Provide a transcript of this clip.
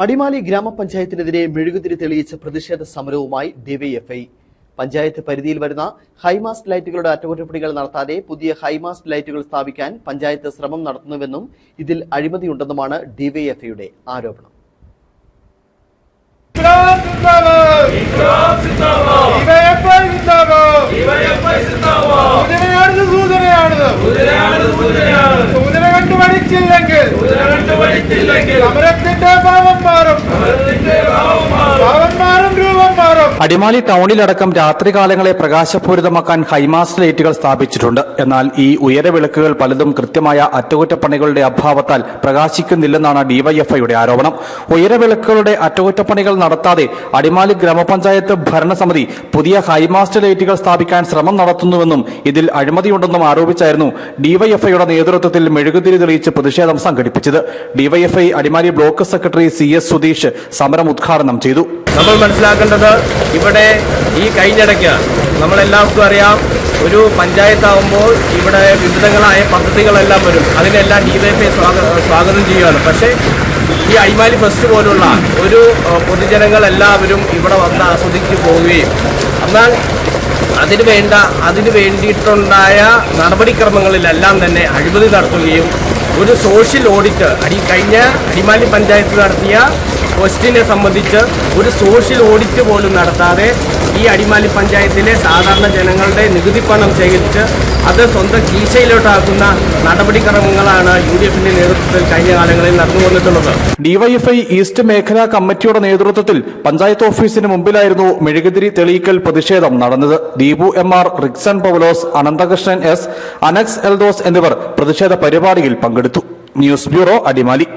അടിമാലി ഗ്രാമപഞ്ചായത്തിനെതിരെ മെഴുകുതിരി തെളിയിച്ച പ്രതിഷേധ സമരവുമായി ഡിവൈഎഫ്ഐ പഞ്ചായത്ത് പരിധിയിൽ വരുന്ന ഹൈമാസ്റ്റ് ലൈറ്റുകളുടെ അറ്റകുറ്റപ്പണികൾ നടത്താതെ പുതിയ ഹൈമാസ്റ്റ് ലൈറ്റുകൾ സ്ഥാപിക്കാൻ പഞ്ചായത്ത് ശ്രമം നടത്തുന്നുവെന്നും ഇതിൽ അഴിമതിയുണ്ടെന്നുമാണ് ഡിവൈഎഫ്ഐയുടെ ആരോപണം. സൂചന കണ്ടു പഠിച്ചില്ലെങ്കിൽ സമരത്തിന്റെ ഭാവം അടിമാലി ടൗണിലടക്കം രാത്രികാലങ്ങളെ പ്രകാശപൂരിതമാക്കാൻ ഹൈമാസ് ലൈറ്റുകൾ സ്ഥാപിച്ചിട്ടുണ്ട്. എന്നാൽ ഈ ഉയരവിളക്കുകൾ പലതും കൃത്യമായ അറ്റകുറ്റപ്പണികളുടെ അഭാവത്താൽ പ്രകാശിക്കുന്നില്ലെന്നാണ് ഡിവൈഎഫ്ഐയുടെ ആരോപണം. ഉയരവിളക്കുകളുടെ അറ്റകുറ്റപ്പണികൾ നടത്താതെ അടിമാലി ഗ്രാമപഞ്ചായത്ത് ഭരണസമിതി പുതിയ ഹൈമാസ്റ്റ് ലൈറ്റുകൾ സ്ഥാപിക്കാൻ ശ്രമം നടത്തുന്നുവെന്നും ഇതിൽ അഴിമതിയുണ്ടെന്നും ആരോപിച്ചായിരുന്നു ഡിവൈഎഫ്ഐയുടെ നേതൃത്വത്തിൽ മെഴുകുതിരി തെളിയിച്ച് പ്രതിഷേധം സംഘടിപ്പിച്ചത്. DYFI Adimali block secretary C S Sudheesh സമരം ഉദ്ഘാടനം ചെയ്തു. നമ്മൾ മനസ്സിലാക്കേണ്ടത് ഇവിടെ ഈ കഴിഞ്ഞിടയ്ക്ക് നമ്മളെല്ലാവർക്കും അറിയാം ഒരു പഞ്ചായത്താവുമ്പോൾ ഇവിടെ വിവിധങ്ങളായ പദ്ധതികളെല്ലാം വരും. അതിനെല്ലാം ഡി വൈ പി സ്വാഗതം ചെയ്യുകയാണ് പക്ഷേ ഈ അഴിമാലി ഫെസ്റ്റ് പോലുള്ള ഒരു പൊതുജനങ്ങളെല്ലാവരും ഇവിടെ വന്ന് ആസ്വദിച്ചു പോവുകയും എന്നാൽ അതിന് വേണ്ട അതിന് വേണ്ടിയിട്ടുണ്ടായ നടപടിക്രമങ്ങളിലെല്ലാം തന്നെ അഴിമതി നടത്തുകയും ഒരു സോഷ്യൽ ഓഡിറ്റ് അടി കഴിഞ്ഞ അടിമാലി പഞ്ചായത്ത് നടത്തിയ ക്വസ്റ്റിനെ സംബന്ധിച്ച് ഒരു സോഷ്യൽ ഓഡിറ്റ് പോലും നടത്താതെ ഈ അടിമാലി പഞ്ചായത്തിലെ സാധാരണ ജനങ്ങളുടെ നികുതി പണം ശേഖരിച്ച് അത് സ്വന്തം കീശയിലോട്ടാക്കുന്ന നടപടിക്രമങ്ങളാണ് യു ഡി എഫിന്റെ നേതൃത്വത്തിൽ കഴിഞ്ഞ കാലങ്ങളിൽ നടന്നു വന്നിട്ടുള്ളത്. ഡിവൈഎഫ്ഐ ഈസ്റ്റ് മേഖലാ കമ്മിറ്റിയുടെ നേതൃത്വത്തിൽ പഞ്ചായത്ത് ഓഫീസിന് മുമ്പിലായിരുന്നു മെഴുകുതിരി തെളിയിക്കൽ പ്രതിഷേധം നടന്നത്. Deepu M R Rixon Paulose Ananthakrishnan S Anex Eldhose എന്നിവർ പ്രതിഷേധ പരിപാടിയിൽ പങ്കെടുത്തു. News bureau Adimali.